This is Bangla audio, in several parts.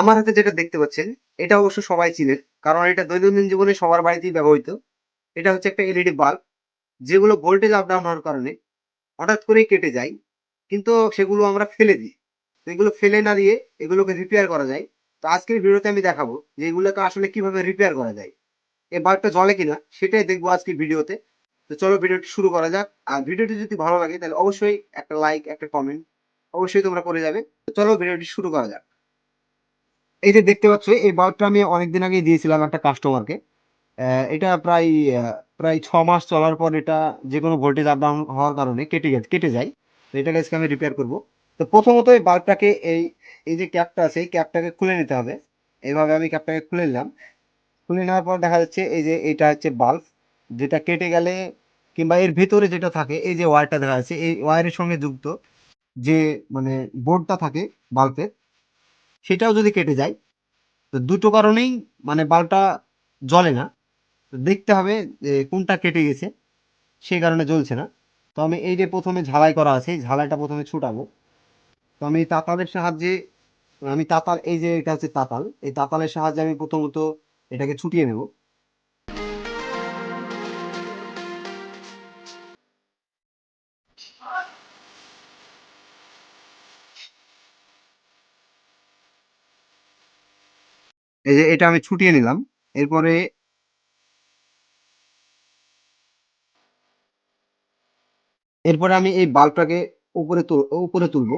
আমার হাতে যেটা দেখতে পাচ্ছেন, এটা অবশ্য সবাই চিনেন কারণ এটা দৈনন্দিন জীবনে সবার বাড়িতেই ব্যবহৃত। এটা হচ্ছে একটা এলইডি বাল্ব, যেগুলো ভোল্টেজ আপ ডাউন হওয়ার কারণে হঠাৎ করেই কেটে যায়, কিন্তু সেগুলো আমরা ফেলে দিই। তো এগুলো ফেলে না দিয়ে এগুলোকে রিপেয়ার করা যায়। তো আজকের ভিডিওতে আমি দেখাবো যে এগুলোকে আসলে কীভাবে রিপেয়ার করা যায়। এই বাল্বটা জ্বলে কিনা, সেটাই দেখব আজকের ভিডিওতে। তো চলো ভিডিওটি শুরু করা যাক। আর ভিডিওটি যদি ভালো লাগে, তাহলে অবশ্যই একটা লাইক একটা কমেন্ট অবশ্যই তোমরা করে যাবে। তো চলো ভিডিওটি শুরু করা যাক। এই যে দেখতে পাচ্ছ, এই বাল্বটা আমি অনেকদিন আগে দিয়েছিলাম একটা কাস্টমারকে এটা প্রায় প্রায় ছ মাস চলার পর এটা যে কোনো ভোল্টেজ আপ ডাউন হওয়ার কারণে কেটে গেছে, কেটে যায়। তো এটাকে আজকে আমি রিপেয়ার করব। তো প্রথমত এই বাল্বটাকে, এই এই যে ক্যাপটা আছে, এই ক্যাপটাকে খুলে নিতে হবে। এইভাবে আমি ক্যাপটাকে খুলে নিলাম। খুলে নেওয়ার পর দেখা যাচ্ছে এই যে এটা হচ্ছে বাল্ব, যেটা কেটে গেলে কিংবা এর ভেতরে যেটা থাকে, এই যে ওয়্যারটা দেখা যাচ্ছে, এই ওয়্যারের সঙ্গে যুক্ত যে মানে বোর্ডটা থাকে বাল্বের সেটাও যদি কেটে যায়, তো দুটো কারণেই মানে বাল্বটা জ্বলে না। তো দেখতে হবে যে কোনটা কেটে গেছে, সেই কারণে জ্বলছে না। তো আমি এই যে প্রথমে ঝালাই করা আছে, এই ঝালাইটা প্রথমে ছুটাবো। তো আমি তাতালের সাহায্যে, আমি তাতাল এই যে এটা হচ্ছে তাতাল। এই তাতালের সাহায্যে আমি প্রথমত এটাকে ছুটিয়ে নেব। এই যে এটা আমি ছুটিয়ে নিলাম। এরপরে এরপরে আমি এই বাল্বটাকে উপরে উপরে তুলবো।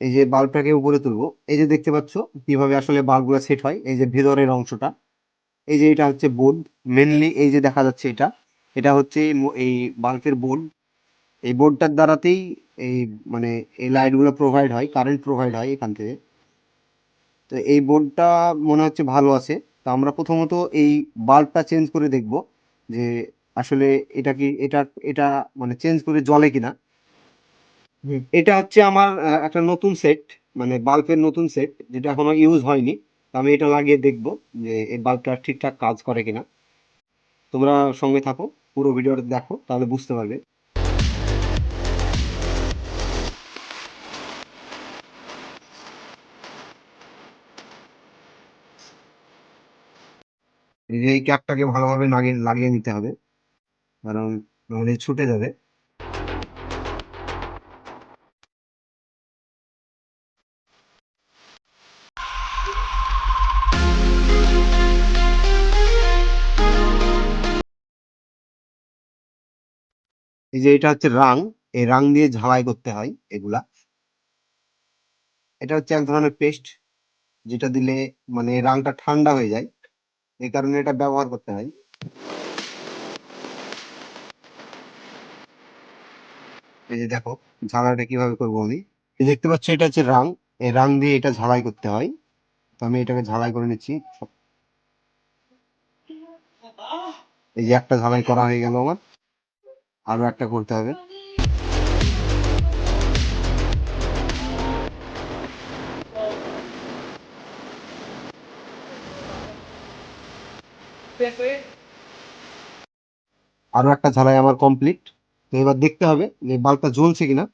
এই যে বাল্বটাকে উপরে তুলবো। এই যে দেখতে পাচ্ছ কীভাবে আসলে বাল্বগুলো সেট হয়, এই যে ভেতরের অংশটা। এই যে এটা হচ্ছে বোর্ড মেনলি এই যে দেখা যাচ্ছে এটা। এটা হচ্ছে এই বাল্বের বোর্ড। এই বোর্ডটার দ্বারাতেই এই মানে এই লাইটগুলো প্রোভাইড হয় কারেন্ট প্রোভাইড হয় এখান থেকে। তো এই বোর্ডটা মনে হচ্ছে ভালো আছে। তো আমরা প্রথমত এই বাল্বটা চেঞ্জ করে দেখব যে আসলে এটা কি এটা এটা মানে চেঞ্জ করে জ্বলে কিনা। এটা হচ্ছে আমার একটা নতুন সেট মানে বাল্বের নতুন সেট যেটা এখনও ইউজ হয়নি। তো আমি এটা লাগিয়ে দেখব যে এই বাল্বটা ঠিকঠাক কাজ করে কিনা। তোমরা সঙ্গে থাকো পুরো ভিডিওটা দেখো তাহলে বুঝতে পারবে। এই ক্যাপটাকে ভালোভাবে লাগিয়ে লাগিয়ে নিতে হবে। কারণ নাহলে ছুটে যাবে। এই যে এটা হচ্ছে রাং, এই রাং দিয়ে ঝালাই করতে হয় এগুলা। এটা হচ্ছে এক ধরনের পেস্ট, যেটা দিলে মানে রাংটা ঠান্ডা হয়ে যায়। এই কারণে এটা ব্যবহার করতে হয়। এই যে দেখো, ঝালাইটা কীভাবে করব আমি? দেখতে পাচ্ছ, এটা হচ্ছে রাং। এই রাং দিয়ে এটা ঝালাই করতে হয়। তো আমি এটাকে ঝালাই করে নিচ্ছি। এই যে একটা ঝালাই করা হয়ে গেল আমার। আরও একটা করতে হবে। আরও একটা ঝালাই আমার কমপ্লিট তো এবার দেখতে হবে যে বাল্বটা জ্বলছে কিনা।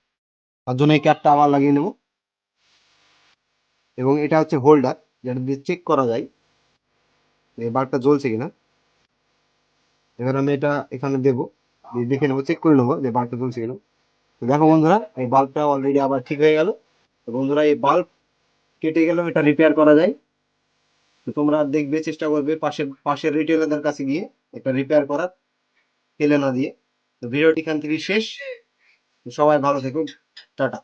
তার জন্য এই ক্যাপটা আবার লাগিয়ে নেব। এবং এটা হচ্ছে হোল্ডার যেটা দিয়ে চেক করা যায় এই বাল্বটা জ্বলছে কিনা। এবার আমি এটা এখানে দেবো। দেখে নেব চেক করে নেব যে বাল্বটা জ্বলছে কিনা। তো দেখো বন্ধুরা, এই বাল্বটা অলরেডি আবার ঠিক হয়ে গেল। বন্ধুরা, এই বাল্ব কেটে গেলেও এটা রিপেয়ার করা যায়। তোমরা দেখবে চেষ্টা করবে পাশের পাশের রিটেলারদের কাছে গিয়ে একটা রিপেয়ার করার ফেলে না দিয়ে। তো ভিডিওটি এখান থেকে শেষ। সবাই ভালো থেকো টাটা।